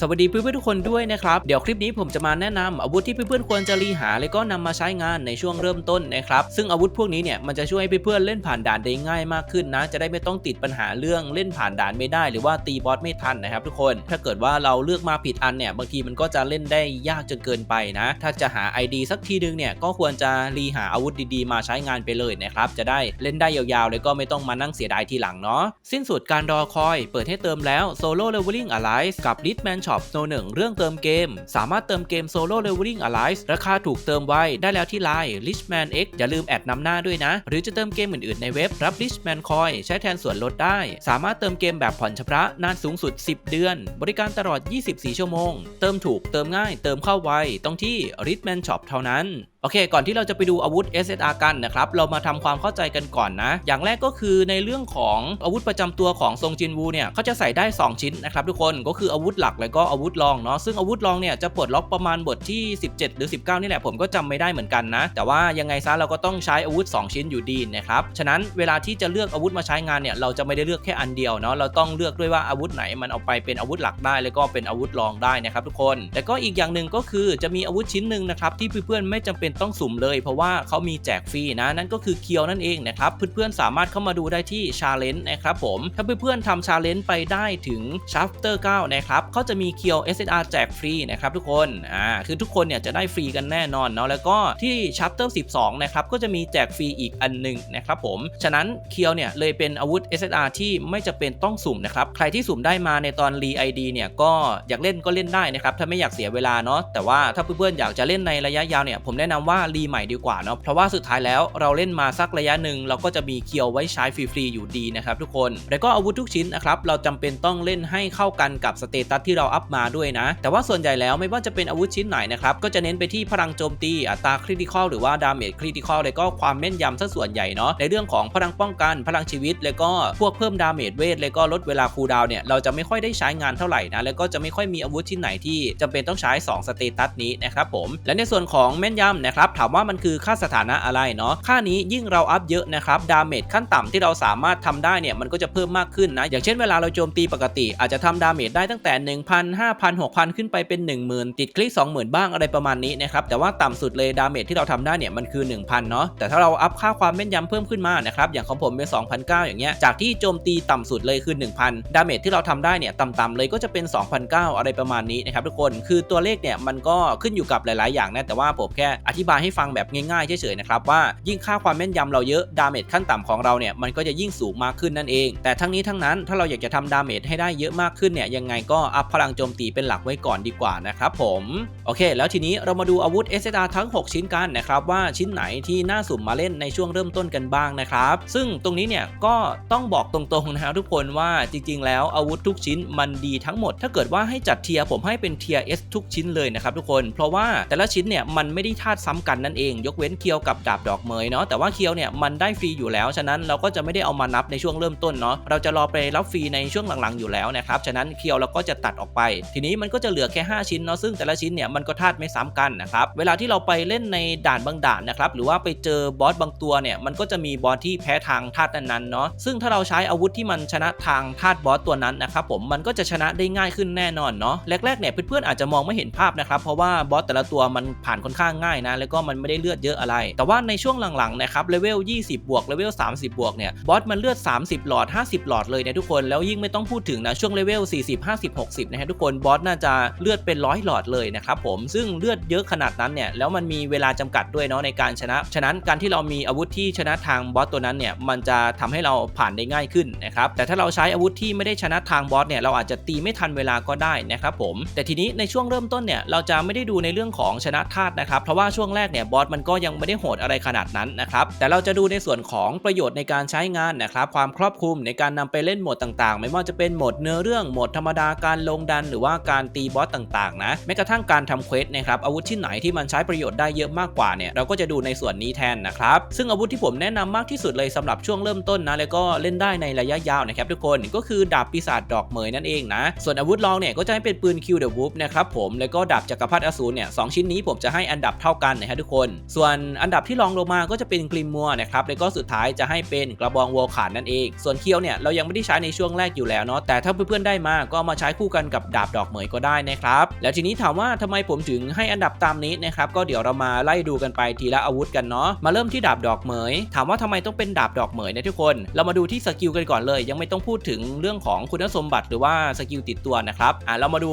สวัสดีเพื่อนๆทุกคนด้วยนะครับ เดี๋ยวคลิปนี้ผมจะมาแนะนำอาวุธที่เพื่อนๆควรจะรีหา และก็นำมาใช้งานในช่วงเริ่มต้นนะครับ ซึ่งอาวุธพวกนี้เนี่ยมันจะช่วยให้เพื่อนๆเล่นผ่านด่านได้ง่ายมากขึ้นนะ จะได้ไม่ต้องติดปัญหาเรื่องเล่นผ่านด่านไม่ได้ หรือว่าตีบอสไม่ทันนะครับ ทุกคน ถ้าเกิดว่าเราเลือกมาผิดอันเนี่ยบางทีมันก็จะเล่นได้ยากจนเกินไปนะ ถ้าจะหา ID สักทีนึงเนี่ยก็ควรจะรีหาอาวุธดีๆ มาใช้งานไปเลยนะครับจะได้เล่นได้ยาวๆแล้วก็ไม่ต้องมานั่งเสียดายทีหลังเนาะสิ้นสุดการรอคอย เปิดให้เติมแล้ว Solo Leveling Alive กับ r i c h m a n Shop No 1เรื่องเติมเกม สามารถเติมเกม Solo Leveling Alive ราคาถูกเติมไว้ได้แล้วที่ไลน์ Richman X อย่าลืมแอดนำหน้าด้วยนะ หรือจะเติมเกมอื่นๆในเว็บรับ Richman Coin ใช้แทนส่วนลดได้ สามารถเติมเกมแบบผ่อนชำระนานสูงสุด 10 เดือน บริการตลอด 24 ชั่วโมง เติมถูกเติมง่าย เติมเข้าไวต้องที่ Richman Shop เท่านั้นโอเค ก่อนที่เราจะไปดูอาวุธ SSR กันนะครับ เรามาทำความเข้าใจกันก่อนนะ อย่างแรกก็คือในเรื่องของอาวุธประจำตัวของทรงจินวูเนี่ยเขาจะใส่ได้ 2 ชิ้นนะครับทุกคน ก็คืออาวุธหลักและก็อาวุธรองเนาะ ซึ่งอาวุธรองเนี่ยจะปลดล็อกประมาณบทที่ 17 หรือ 19 นี่แหละผมก็จำไม่ได้เหมือนกันนะ แต่ว่ายังไงซะเราก็ต้องใช้อาวุธ 2 ชิ้นอยู่ดีนะครับ ฉะนั้นเวลาที่จะเลือกอาวุธมาใช้งานเนี่ยเราจะไม่ได้เลือกแค่อันเดียวเนาะ เราต้องเลือกด้วยว่าอาวุธไหนมันเอาไปเป็นอาวุธหลักได้ แล้วก็เป็นอาวุธรองได้นะครับทุกคน แต่ก็อีกอย่างหนึ่งก็คือจะมีอาวุธชิ้นหนึ่งนะครับที่เพื่อนๆไม่จำเป็นต้องสุ่มเลย เพราะว่าเขามีแจกฟรีนะนั่นก็คือเคียวนั่นเองนะครับเพื่อนๆสามารถเข้ามาดูได้ที่ชาเลนจ์นะครับผมถ้าเพื่อนๆทำชาเลนจ์ไปได้ถึงชัฟเตอร์9นะครับเขาจะมีเคียว SSR แจกฟรีนะครับทุกคนอ่าคือทุกคนเนี่ยจะได้ฟรีกันแน่นอนเนาะแล้วก็ที่ชัปเตอร์12นะครับก็จะมีแจกฟรีอีกอันหนึ่งนะครับผมฉะนั้นเคียวเนี่ยเลยเป็นอาวุธ SSR ที่ไม่จะเป็นต้องสุ่มนะครับใครที่สุ่มได้มาในตอนรีไอดีเนี่ยก็อยากเล่นก็เล่นได้นะครับถ้าไม่อยากเสียเวลาเนาะแต่ว่าถ้าเพื่อนๆอยากจะเล่นในระยะยาวเนี่ยผมแนะนำว่ารีใหม่ดีกว่าเนาะเพราะว่าสุดท้ายแล้วเราเล่นมาสักระยะหนึ่งเราก็จะมีเคียวไว้ใช้ฟรีๆอยู่ดีนะครับทุกคน แล้วก็อาวุธทุกชิ้นนะครับเราจำเป็นต้องเล่นให้เข้ากันกับสเตตัสที่เราอัพมาด้วยนะ แต่ว่าส่วนใหญ่แล้วไม่ว่าจะเป็นอาวุธชิ้นไหนนะครับก็จะเน้นไปที่พลังโจมตีอัตราคริติคอลหรือว่าดาเมจคริติคอลแล้วก็ความแม่นยำซะส่วนใหญ่เนาะในเรื่องของพลังป้องกันพลังชีวิต แล้วก็พวกเพิ่มดาเมจเวทแล้วก็ลดเวลาคูลดาวน์เนี่ยเราจะไม่ค่อยได้ใช้งานเท่าไหร่นะแล้วก็จะไม่ค่อยมีอาวุธชิ้นไหนที่จำเป็นต้องใช้2สเตตัสนี้นะครับผมและในส่วนของแม่นยำนะครับ ถามว่ามันคือค่าสถานะอะไรเนาะ ค่านี้ยิ่งเราอัพเยอะนะครับดาเมจขั้นต่ำที่เราสามารถทำได้เนี่ยมันก็จะเพิ่มมากขึ้นนะ อย่างเช่นเวลาเราโจมตีปกติ อาจจะทำดาเมจได้ตั้งแต่ 1,000 5,000 6,000 ขึ้นไปเป็น 10,000 ติดคลิก20,000 บ้างอะไรประมาณนี้นะครับ แต่ว่าต่ำสุดเลยดาเมจที่เราทำได้เนี่ยมันคือ 1,000 เนาะ แต่ถ้าเราอัพค่าความแม่นยำเพิ่มขึ้นมานะครับอย่างของผมเป็น2,009อย่างเงี้ย จากที่โจมตีต่ำสุดเลยคือ 1,000 ดาเมจที่เราทำได้เนี่ยต่ำๆเลยก็จะเป็น 2,009อะไรประมาณนี้นะครับทุกคน คือตัวเลขเนี่ยมันก็ขึ้นอยู่กับหลาย ๆ อย่างนะแต่ว่าผมแค่อธิธิบายให้ฟังแบบง่ายๆเฉยๆนะครับว่ายิ่งค่าความแม่นยำเราเยอะดาเมจขั้นต่ำของเราเนี่ยมันก็จะยิ่งสูงมากขึ้นนั่นเอง แต่ทั้งนี้ทั้งนั้นถ้าเราอยากจะทำดาเมจให้ได้เยอะมากขึ้นเนี่ยยังไงก็อัพพลังโจมตีเป็นหลักไว้ก่อนดีกว่านะครับผมโอเค แล้วทีนี้เรามาดูอาวุธ SSR ทั้ง 6 ชิ้นกันนะครับว่าชิ้นไหนที่น่าสุ่มมาเล่นในช่วงเริ่มต้นกันบ้างนะครับ ซึ่งตรงนี้เนี่ยก็ต้องบอกตรงๆนะครับทุกคนว่าจริง ๆ แล้วอาวุธทุกชิ้นมันดีทั้งหมด ถ้าเกิดว่าให้จัดเทียร์ผมให้เป็นเทียร์ S ทุกชิ้นเลยนะครับทุกคน เพราะว่าแต่ละชิ้นเนี่ยมันไม่ได้ธาตุซ้ำกันนั่นเอง ยกเว้นเคียวกับดาบดอกเมยเนาะแต่ว่าเคียวเนี่ยมันได้ฟรีอยู่แล้ว ฉะนั้นเราก็จะไม่ได้เอามานับในช่วงเริ่มต้นเนาะเราจะรอไปรับฟรีในช่วงหลังๆอยู่แล้วนะครับฉะนั้นเคียวเราก็จะตัดออกไป ทีนี้มันก็จะเหลือแค่ 5 ชิ้นเนาะซึ่งแต่ละชิ้นเนี่ยมันก็ธาตุไม่ซ้ำกันนะครับเวลาที่เราไปเล่นในด่านบางด่านนะครับหรือว่าไปเจอบอสบางตัวเนี่ยมันก็จะมีบอสที่แพ้ทางธาตุนั้นๆเนาะซึ่งถ้าเราใช้อาวุธที่มันชนะทางธาตุบอสตัวนั้นนะครับผมมันก็จะชนะได้ง่ายขึ้นแน่นอนเนาะแรกๆเนี่ยเพื่อนๆอาจจะมองไม่เห็นภาพนะครับเพราะว่าบอสแต่ละตัวมันผ่านค่อนข้างง่ายนะแล้วก็มันไม่ได้เลือดเยอะอะไร แต่ว่าในช่วงหลังๆนะครับเลเวล 20 บวกเลเวล 30 บวกเนี่ยบอสมันเลือด 30 หลอด 50 หลอดเลยนะทุกคนแล้วยิ่งไม่ต้องพูดถึงนะช่วงเลเวล 40 50 60 นะฮะทุกคนบอสน่าจะเลือดเป็นร้อยหลอดเลยนะครับผมซึ่งเลือดเยอะขนาดนั้นเนี่ยแล้วมันมีเวลาจำกัดด้วยเนาะในการชนะ ฉะนั้นการที่เรามีอาวุธที่ชนะทางบอสตัวนั้นเนี่ยมันจะทำให้เราผ่านได้ง่ายขึ้นนะครับแต่ถ้าเราใช้อาวุธที่ไม่ได้ชนะทางบอสเนี่ยเราอาจจะตีไม่ทันเวลาก็ได้นะครับผมแต่ทีนี้ในช่วงเริ่มต้นเนี่ยเราจะไม่ได้ดูในเรื่องของชนะธาตุนะครับเพราะว่าช่วงแรกเนี่ยบอสมันก็ยังไม่ได้โหดอะไรขนาดนั้นนะครับแต่เราจะดูในส่วนของประโยชน์ในการใช้งานนะครับความครอบคลุมในการนำไปเล่นโหมดต่างๆ ไม่ว่าจะเป็นโหมดเนื้อเรื่องโหมดธรรมดาการลงดันหรือว่าการตีบอสต่างๆนะแม้กระทั่งการทำเควสนะครับอาวุธที่ไหนที่มันใช้ประโยชน์ได้เยอะมากกว่าเนี่ยเราก็จะดูในส่วนนี้แทนนะครับซึ่งอาวุธที่ผมแนะนำมากที่สุดเลยสำหรับช่วงเริ่มต้นนะแล้วก็เล่นได้ในระยะยาวนะครับทุกคนก็คือดาบปีศาจดอกเหมยนั่นเองนะส่วนอาวุธรองเนี่ยก็จะให้เป็นปืนคิวเดอะวูฟนะครับผมแล้วก็ดาบจักรพรรดิอสูรเนี่ยสชิ้นนี้ผมจะให้อันดับเท่ากันกันนะฮะทุกคน ส่วนอันดับที่รองลงมาก็จะเป็นกลิมมัวนะครับแล้วก็สุดท้ายจะให้เป็นกระบองวอลขานนั่นเอง ส่วนเคียวเนี่ยเรายังไม่ได้ใช้ในช่วงแรกอยู่แล้วเนาะแต่ถ้าเพื่อนๆได้มาก็มาใช้คู่กันกับดาบดอกเหมยก็ได้นะครับแล้วทีนี้ถามว่าทำไมผมถึงให้อันดับตามนี้นะครับก็เดี๋ยวเรามาไล่ดูกันไปทีละอาวุธกันเนาะมาเริ่มที่ดาบดอกเหมย ถามว่าทำไมต้องเป็นดาบดอกเหมยนะทุกคน เรามาดูที่สกิลกันก่อนเลย ยังไม่ต้องพูดถึงเรื่องของคุณสมบัติหรือว่าสกิลติดตัวนะครับอ่าเรามาดู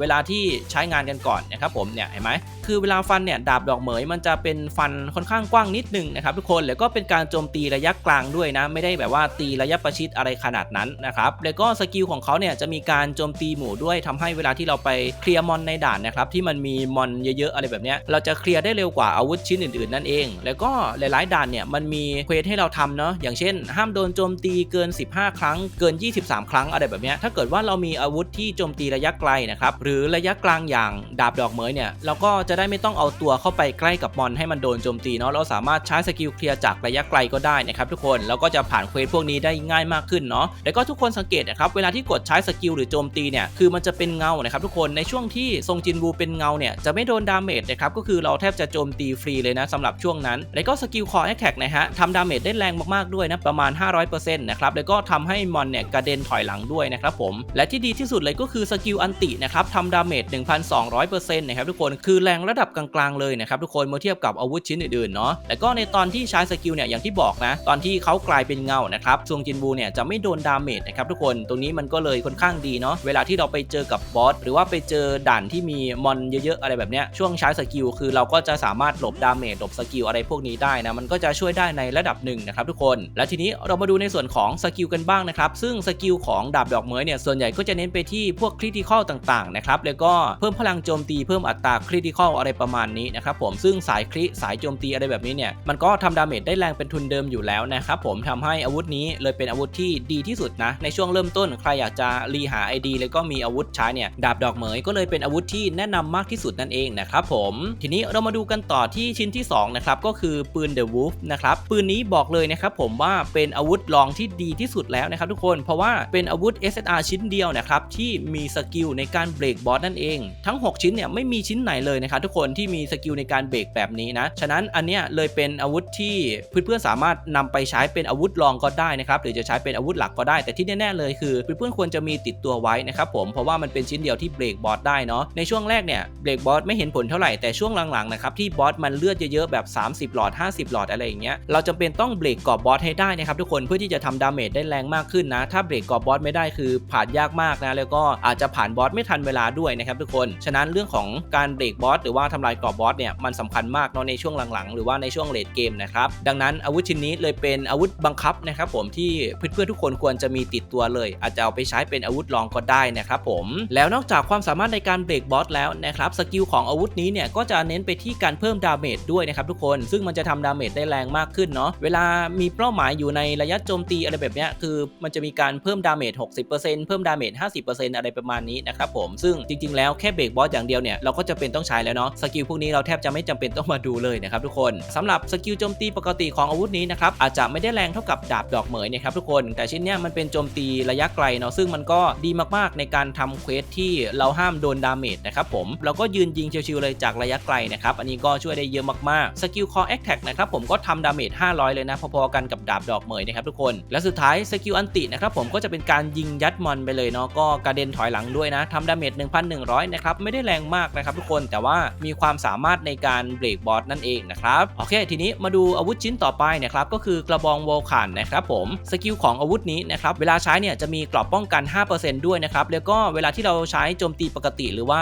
เวลาที่ใช้งานกันก่อนนะครับผมเนี่ยเห็นไหมคือเวลาฟันเนี่ยดาบดอกอกเหมยมันจะเป็นฟันค่อนข้างกว้างนิดนึงนะครับทุกคนแล้วก็เป็นการโจมตีระยะกลางด้วยนะ ไม่ได้แบบว่าตีระยะประชิดอะไรขนาดนั้นนะครับแล้วก็สกิลของเขาเนี่ยจะมีการโจมตีหมู่ด้วยทำให้เวลาที่เราไปเคลียร์มอนในด่านนะครับที่มันมีมอนเยอะๆอะไรแบบเนี้ยเราจะเคลียร์ได้เร็วกว่าอาวุธชิ้นอื่นๆนั่นเอง แล้วก็หลายๆด่านเนี่ยมันมีเควสให้เราทำเนาะอย่างเช่น ห้ามโดนโจมตีเกิน 15 ครั้งเกิน 23 ครั้งอะไรแบบเนี้ยถ้าเกิดว่าเรามีอาวุธที่โจมตีระยะไกลนะครับหรือระยะกลางอย่างดาบดอกเหมยเนี่ยเราก็จะได้ไม่ต้องเอาตัวเข้าไปใกล้กับมอนให้มันโดนโจมตีเนาะเราสามารถใช้สกิลเคลียร์จากระยะไกลก็ได้นะครับทุกคนแล้วก็จะผ่านเควสพวกนี้ได้ง่ายมากขึ้นเนาะแล้วก็ทุกคนสังเกตนะครับเวลาที่กดใช้สกิลหรือโจมตีเนี่ยคือมันจะเป็นเงานะครับทุกคนในช่วงที่ทรงจินวูเป็นเงาเนี่ยจะไม่โดนดาเมจนะครับก็คือเราแทบจะโจมตีฟรีเลยนะสำหรับช่วงนั้น แล้วก็สกิลคอแอคแท็กนะฮะทำดาเมจได้แรงมากๆด้วยนะประมาณ 500%นะครับแล้วก็ทำให้มอนเนี่ยกระเด็นถอยหลังด้วยนะครับผมและที่ดีที่สุดเลยก็คือสกิลอันตินะครับทำดาเมจ1,200%นะครับทุกคนคือแรงระดับกลางๆเลยนะครับทุกคนเมื่อเทียบกับอาวุธชิ้นอื่นๆเนาะแล้วก็ในตอนที่ใช้สกิลเนี่ยอย่างที่บอกนะ ตอนที่เขากลายเป็นเงานะครับซวงจินบูเนี่ยจะไม่โดนดาเมจนะครับทุกคนตรงนี้มันก็เลยค่อนข้างดีเนาะเวลาที่เราไปเจอกับบอสหรือว่าไปเจอด่านที่มีมอนเยอะๆอะไรแบบเนี้ยช่วงใช้สกิลคือเราก็จะสามารถหลบดาเมจหลบสกิลอะไรพวกนี้ได้นะมันก็จะช่วยได้ในระดับหนึ่งนะครับทุกคนและทีนี้เรามาดูในส่วนของสกิลกันบ้างนะครับซึ่งสกิลของดาบดอกเหมยเนี่ยส่วนใหญ่ก็จะเน้นไปที่พวกคริติคอลต่างๆนะครับแล้วก็เพิ่มพลังโจมตีเพิ่มอัตราคริติคอลอะไรประมาณนี้นะครับผมซึ่งสายคริสายโจมตีอะไรแบบนี้เนี่ยมันก็ทำดาเมจได้แรงเป็นทุนเดิมอยู่แล้วนะครับผมทำให้อาวุธนี้เลยเป็นอาวุธที่ดีที่สุดนะในช่วงเริ่มต้นใครอยากจะรีหา ID แล้วก็มีอาวุธใช้เนี่ยดาบดอกเหมยก็เลยเป็นอาวุธที่แนะนำมากที่สุดนั่นเองนะครับผมทีนี้เรามาดูกันต่อที่ชิ้นที่สองนะครับก็คือปืน The Wolf นะครับปืนนี้บอกเลยนะครับผมว่าเป็นอาวุธรองที่ดีที่สุดแล้วนะครับทุกคนเพราะว่าเป็นอาวุธ SSR ชิ้นเดียวนะครับที่มีสกิลในการเบรกบอสนั่นเองทั้ง 6 ชิ้นเนี่ยไม่มีชิ้นไหนเลยนะครับทุกคนที่มีสกิลในการการเบรกแบบนี้นะ ฉะนั้นอันเนี้ยเลยเป็นอาวุธที่เพื่อนๆสามารถนำไปใช้เป็นอาวุธรองก็ได้นะครับหรือจะใช้เป็นอาวุธหลักก็ได้ แต่ที่แน่ๆเลยคือเพื่อนๆควรจะมีติดตัวไว้นะครับผมเพราะว่ามันเป็นชิ้นเดียวที่เบรกบอสได้เนาะในช่วงแรกเนี่ยเบรกบอสไม่เห็นผลเท่าไหร่แต่ช่วงหลังๆนะครับที่บอสมันเลือดเยอะๆแบบ 30 หลอด 50 หลอดอะไรอย่างเงี้ยเราจำเป็นต้องเบรกกรอบบอสให้ได้นะครับทุกคนเพื่อที่จะทำดาเมจได้แรงมากขึ้นนะ ถ้าเบรกกรอบบอสไม่ได้คือผ่านยากมากนะแล้วก็อาจจะผ่านบอสไม่ทันเวลาด้วยนะครับทุกคน ฉะนั้นเรื่องของการเบรกบอสหรือว่าทำลายกรอบบอสเนี่ยมันสำคัญมากเนาะในช่วงหลังๆ หรือว่าในช่วงเลดเกมนะครับดังนั้นอาวุธชิ้นนี้เลยเป็นอาวุธบังคับนะครับผมที่เพื่อนๆทุกคนควรจะมีติดตัวเลย อาจจะเอาไปใช้เป็นอาวุธรองก็ได้นะครับผมแล้วนอกจากความสามารถในการเบรกบอสแล้วนะครับสกิลของอาวุธนี้เนี่ยก็จะเน้นไปที่การเพิ่มดาเมจด้วยนะครับทุกคนซึ่งมันจะทำดาเมจได้แรงมากขึ้นเนาะเวลามีเป้าหมายอยู่ในระยะโจมตีอะไรแบบเนี้ยคือมันจะมีการเพิ่มดาเมจ60%เพิ่มดาเมจ50%อะไรประมาณนี้นะครับผมซึ่งจริงๆแล้วแค่เบรกบอสอย่างเดียวเนี่ยเราก็จะเป็นต้องใช้แล้วเนาะสกิลพวกนี้เราแทบจะไม่จำเป็นต้องมาดูเลยนะครับทุกคนสำหรับสกิลโจมตีปกติของอาวุธนี้นะครับอาจจะไม่ได้แรงเท่ากับดาบดอกเหมยนะครับทุกคนแต่ชิ้นเนี้ยมันเป็นโจมตีระยะไกลเนาะซึ่งมันก็ดีมากๆในการทำเควสที่เราห้ามโดนดาเมจนะครับผมเราก็ยืนยิงชิวๆเลยจากระยะไกลนะครับอันนี้ก็ช่วยได้เยอะมากๆสกิลคอแอคแท็กนะครับผมก็ทำดาเมจ500 เลยนะพอๆกันกับดาบดอกเหมยนะครับทุกคน และสุดท้ายสกิลอันตินะครับผมก็จะเป็นการยิงยัดมอนไปเลยเนาะก็กระเด็นถอยหลังด้วยนะทำดาเมจ1,100 นะครับไม่ได้แรงมากนะครับทุกคนแต่ว่ามีความสามารถในการเบรกบอสนั่นเองนะครับโอเค ทีนี้มาดูอาวุธชิ้นต่อไปนะครับก็คือกระบองโวลคันนะครับผมสกิลของอาวุธนี้นะครับเวลาใช้เนี่ยจะมีกรอบป้องกัน 5%ด้วยนะครับแล้วก็เวลาที่เราใช้โจมตีปกติ หรือว่า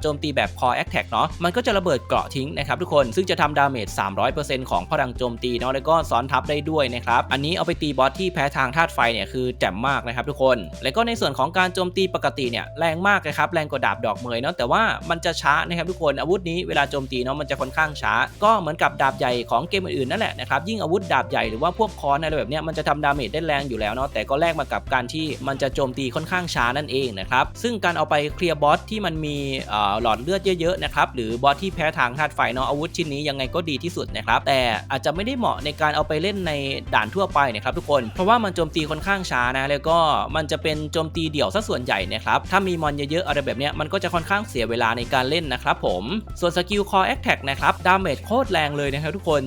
โจมตีแบบ core attack เนาะมันก็จะระเบิดเกราะทิ้งนะครับทุกคนซึ่งจะทำดาเมจ 300%ของพลังโจมตีเนาะแล้วก็ซ้อนทับได้ด้วยนะครับอันนี้เอาไปตีบอสที่แพ้ทางธาตุไฟเนี่ยคือแจ่มมากนะครับทุกคน แล้วก็ในส่วนของการโจมตีปกติเนี่ยแรงมากนะครับแรงกว่าดาบดอกเหมยเนาะแต่ว่ามันจะช้านะครับทุกคนอาวุธนี้เวลาโจมตีเนาะมันจะค่อนข้างช้า ก็เหมือนกับดาบใหญ่ของเกมอื่นๆนั่นแหละนะครับยิ่งอาวุธดาบใหญ่หรือว่าพวกคอนอะไรแบบเนี้ยมันจะทำดาเมจได้แรงอยู่แล้วเนาะแต่ก็แลกมากับการที่มันจะโจมตีค่อนข้างช้านั่นเองนะครับซึ่งการเอาไปเคลียร์บอสที่มันมีหลอดเลือดเยอะๆนะครับหรือบอสที่แพ้ทางธาตุไฟเนาะอาวุธชิ้นนี้ยังไงก็ดีที่สุดนะครับแต่อาจจะไม่ได้เหมาะในการเอาไปเล่นในด่านทั่วไปนะครับทุกคนเพราะว่ามันโจมตีค่อนข้างช้านะแล้วก็มันจะเป็นโจมตีเดี่ยวซะส่วนใหญ่นะครับถ้ามีมอนเยอะๆอะไรแบบเนี้ยมันก็จะค่อนข้างเสียเวลาในการเล่นนะครับผมส่วนสกิลคอแอค Attack นะครับ ดาเมจโคตรแรงเลยนะครับทุกคน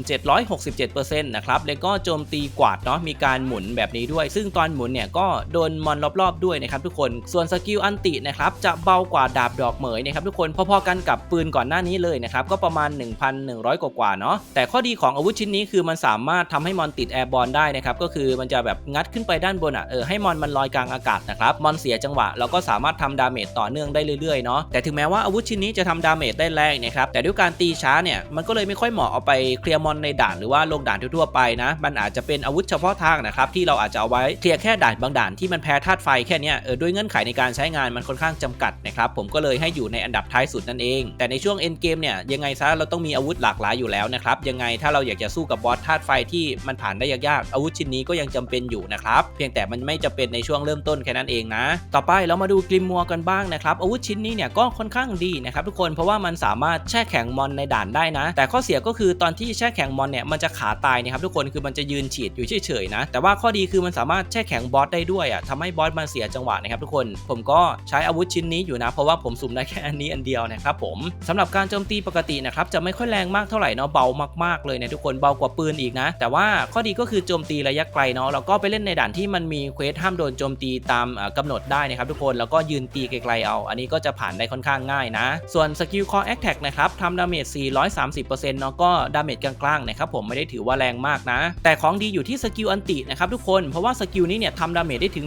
767%นะครับแล้วก็โจมตีกวาดเนาะมีการหมุนแบบนี้ด้วย ซึ่งตอนหมุนเนี่ยก็โดนมอนรอบๆด้วยนะครับทุกคนส่วนสกิลอันตินะครับจะเบากว่าดาบดอกเหมยนะครับทุกคนพอๆกันกับปืนก่อนหน้านี้เลยนะครับก็ประมาณ 1,100 กว่าๆเนาะแต่ข้อดีของอาวุธชิ้นนี้คือมันสามารถทำให้มอนติดแอร์บอลได้นะครับก็คือมันจะแบบงัดขึ้นไปด้านบนอะเออให้มอนมันลอยกลางอากาศนะครับมอนเสียจังหวะเราก็สามารถทำดาเมจต่อเนื่องได้เรื่อยๆเนาะแต่ถึงแม้ว่าอาวุธชิ้นนี้จะทำดาเมจได้แรงนะครับแต่ด้วยการตีช้าเนี่ยมันก็เลยไม่ค่อยเหมาะเอาไปเคลียร์มอนในด่านหรือว่าลงด่านทั่วๆไปนะมันอาจจะเป็นอาวุธเฉพาะทางนะครับที่เราอาจจะเอาไว้เคลียร์แค่ด่านบางด่านที่มันแพ้ธาตุไฟแค่เนี้ยเออด้วยเงื่อนไขในการใช้งานมันค่อนข้างจำกัดนะครับผมก็เลยให้อยู่ในอันดับท้ายสุดนั่นเอง แต่ในช่วงเอ็นเกมเนี่ยยังไงซะเราต้องมีอาวุธหลากหลายอยู่แล้วนะครับยังไงถ้าเราอยากจะสู้กับบอสธาตุไฟที่มันผ่านได้ยากๆอาวุธชิ้นนี้ก็ยังจำเป็นอยู่นะครับเพียงแต่มันไม่จะเป็นในช่วงเริ่มต้นแค่นั้นเองนะ ต่อไปเรามาดูกลิมมัวกันบ้างนะครับอาวุธชิ้นนี้เนี่ยก็ค่อนข้างดีนะครับทุกคนเพราะว่ามันสามารถแช่แข็งมอนในด่านได้นะ แต่ข้อเสียก็คือตอนที่แช่แข็งมอนเนี่ยมันจะขาตายนะครับทุกคนคือมันจะยืนฉีดอยู่เฉยๆนะแต่ว่าข้อดีคือมันสามารถแช่แข็งบอสได้ด้วยอะทำให้บอสมันเสียจังหวะนะครับทุกคน ผมก็ใช้อาวุธชิ้นนี้อยู่นะ เพราะว่าผมสุ่มได้แค่อันนี้อันเดียวนะครับผมสำหรับการโจมตีปกตินะครับจะไม่ค่อยแรงมากเท่าไหร่เนาะเบามากๆเลยนะทุกคนเบากว่าปืนอีกนะ แต่ว่าข้อดีก็คือโจมตีระยะไกลเนาะแล้วก็ไปเล่นในด่านที่มันมีเควสห้ามโดนโจมตีตามเอ่อกำหนดได้นะครับทุกคนแล้วก็ยืนตีไกลๆเอา อันนี้ก็จะผ่านได้ค่อนข้างง่ายนะ ส่วนสกิลคอแอคแท็กนะครับทำดาเมจ430%เนาะก็ดาเมจกลางๆนะครับผมไม่ได้ถือว่าแรงมากนะ แต่ของดีอยู่ที่สกิลอันตินะครับทุกคนเพราะว่าสกิลนี้เนี่ยทำดาเมจได้ถึง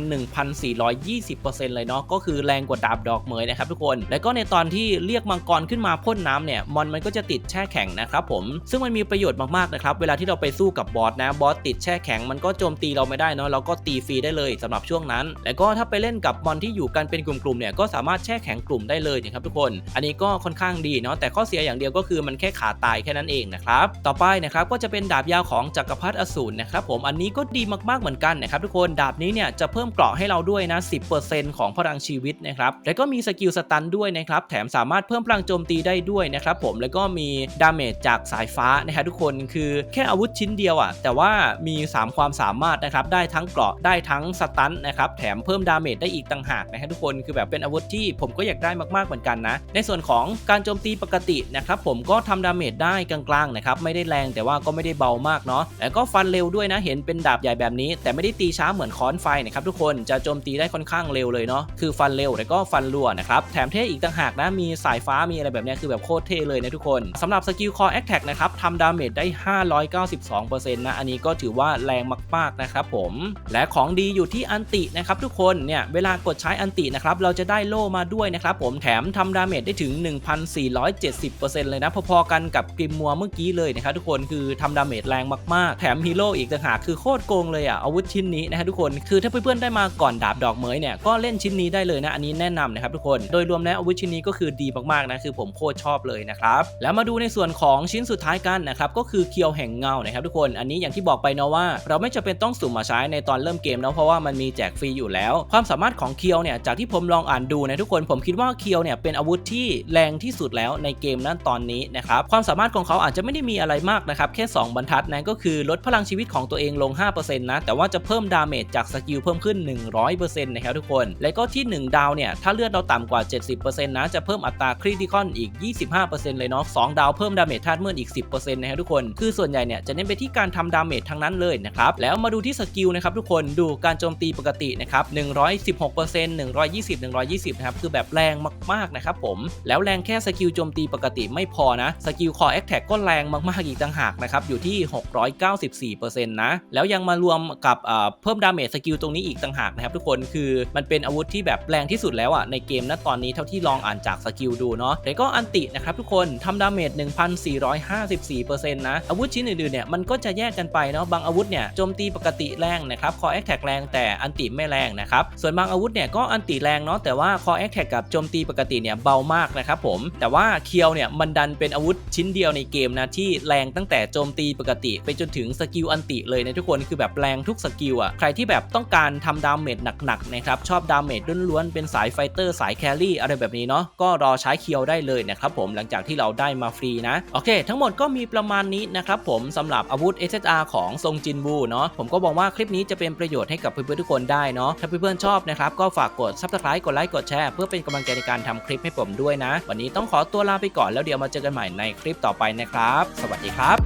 1,420%เลยเนาะก็คือแรงกว่าดาบดอกเหมยนะครับทุกคน แล้วก็ในตอนที่เรียกมังกรขึ้นมาพ่นน้ำเนี่ยมอนมันก็จะติดแช่แข็งนะครับผมซึ่งมันมีประโยชน์มากๆนะครับเวลาที่เราไปสู้กับบอสนะบอสติดแช่แข็งมันก็โจมตีเราไม่ได้เนาะเราก็ตีฟรีได้เลยสำหรับช่วงนั้น แล้วก็ถ้าไปเล่นกับมอนที่อยู่กันเป็นกลุ่มๆเนี่ยก็สามารถแช่แข็งกลุ่มได้เลยนะครับทุกคน อันนี้ก็ค่อนข้างดีเนาะแต่ข้อเสียอย่างเดียวก็คือมันแค่ขาตายแค่นั้นเองนะครับต่อไปนะครับก็จะเป็นดาบยาวของจักรพรรดิอสูรนะครับผมอันนี้ก็ดีมากๆเหมือนกันนะครับทุกคนดาบนี้เนี่ยจะเพิ่มเกราะให้เราด้วยนะ 10%ของพลังชีวิตนะครับแล้วก็มีสกิลสตันด้วยนะครับแถมสามารถเพิ่มพลังโจมตีได้ด้วยนะครับผมแล้วก็มีดาเมจจากสายฟ้านะครับทุกคนคือแค่อาวุธชิ้นเดียวอะ่ะแต่ว่ามี 3 ความสามารถนะครับได้ทั้งเกราะได้ทั้งสตันนะครับแถมเพิ่มดาเมจได้อีกต่างหากนะครับทุกคนคือแบบเป็นอาวุธที่ผมก็อยากได้มากๆเหมือนกันนะในส่วนของการโจมตีปกตินะครับผมก็ทำดาเมจได้กลางๆนะครับไม่ได้แรงแต่ว่าก็ไม่ได้เบามากเนาะแล้วก็ฟันเร็วด้วยนะเห็นเป็นดาบใหญ่แบบนี้ แต่ไม่ได้ตีช้าเหมือนค้อนไฟนะครับทุกคนจะโจมตีได้ค่อนข้างเร็วเลยเนาะคือฟันเร็วแล้วก็ฟันรัวนะครับแถมเท่อีกต่างหากนะมีสายฟ้ามีอะไรแบบนี้คือแบบโคตรเท่เลยนะทุกคนสำหรับสกิลคอแอคแท็กนะครับทำดาเมจได้ 592%นะอันนี้ก็ถือว่าแรงมากๆนะครับผมและของดีอยู่ที่อันตินะครับทุกคนเนี่ยเวลากดใช้อันตินะครับเราจะได้โล่มาด้วยนะครับผมแถมทำดาเมจได้ถึง 1,470%เลยนะพอๆกันกับกริมมัวเมื่อกี้เลยนะครับทุกคนคือทำดาเมจแรงมากๆ แถมฮีโร่อีกต่างหากคือโคตรโกงเลยอะอาวุธชิ้นนี้นะฮะทุกคนคือถ้าเพื่อนๆได้มาก่อนดาบดอกเหมยเนี่ยก็เล่นชิ้นนี้ได้เลยนะอันนี้แนะนำนะครับทุกคนโดยรวมแล้วอาวุธชิ้นนี้ก็คือดีมากๆนะคือผมโคตรชอบเลยนะครับแล้วมาดูในส่วนของชิ้นสุดท้ายกันนะครับก็คือเคียวแห่งเงานะครับทุกคนอันนี้อย่างที่บอกไปเนาะว่า เราไม่จำเป็นต้องสุ่มมาใช้ในตอนเริ่มเกมเนาะเพราะว่ามันมีแจกฟรีอยู่แล้ว ความสามารถของเคียวเนี่ยจากที่ผมลองอ่านดูนะทุกคนผมคิดว่าเคียวเนี่ยเป็นอาวุธที่แรงที่สุดแล้วในเกมนั้นตอนนนะครับความสามารถของเขาอาจจะไม่ได้มีอะไรมากนะครับแค่ 2 บรรทัดนะก็คือลดพลังชีวิตของตัวเองลง 5%นะแต่ว่าจะเพิ่มดาเมจจากสกิลเพิ่มขึ้น 100%นะครับทุกคน และก็ที่ 1 ดาวเนี่ยถ้าเลือดเราต่ำกว่า 70%นะจะเพิ่มอัตราคริติคอนอีก 25%เลยเนาะ2ดาวเพิ่มดาเมจธาตุมืดอีก 10%นะครับทุกคนคือส่วนใหญ่เนี่ยจะเน้นไปที่การทำดาเมจทั้งนั้นเลยนะครับแล้วมาดูที่สกิลนะครับทุกคนดูการโจมตีปกตินะครับ116% 120 120นะครับคือแบบแรงมากๆนะครับผมแล้วแรงแค่สกิลโจมตีปกติไม่พอนะ สกิลคอแอคแท็กก็แรงมากๆอีกต่างหากนะครับ อยู่ที่ 694%นะ แล้วยังมารวมกับเพิ่มดาเมจสกิลตรงนี้อีกต่างหากนะครับทุกคนคือมันเป็นอาวุธที่แบบแรงที่สุดแล้วอะในเกมณตอนนี้เท่าที่ลองอ่านจากสกิลดูเนาะแล้วก็อันตินะครับทุกคนทำดาเมจ 1,454%นะอาวุธชิ้นอื่นๆเนี่ยมันก็จะแยกกันไปเนาะบางอาวุธเนี่ยโจมตีปกติแรงนะครับคอแอคแท็กแรงแต่อันติไม่แรงนะครับส่วนบางอาวุธเนี่ยก็อันติแรงเนาะแต่ว่าคอแอคแท็กกับโจมตีปกติเนี่ยเบามากนะครับผมแต่ว่าเคียวเนี่ยมันดันเป็นอาวุธชิ้นเดียวในเกมนะที่แรงตั้งแต่โจมตีปกติ ไปจนถึงสกิลอันติเลยนะทุกคนคือแบบแรงทุกสกิลอะใครที่แบบต้องการทำดาเมจหนักๆนะครับชอบดาเมจล้วนๆเป็นสายไฟเตอร์สายแครี่อะไรแบบนี้เนาะก็รอใช้เคียวได้เลยนะครับผมหลังจากที่เราได้มาฟรีนะโอเค ทั้งหมดก็มีประมาณนี้นะครับผมสำหรับอาวุธ SSR ของทรงจินบูเนาะผมก็บอกว่าคลิปนี้จะเป็นประโยชน์ให้กับเพื่อนๆทุกคนได้เนาะถ้าเพื่อนๆชอบนะครับก็ฝากกด subscribe กดไลค์กดแชร์เพื่อเป็นกำลังใจในการทำคลิปให้ผมด้วยนะ วันนี้ต้องขอตัวลาไปก่อนแล้วเดี๋ยวมาเจอกันใหม่ในคลิปต่อไปนะครับ สวัสดีครับ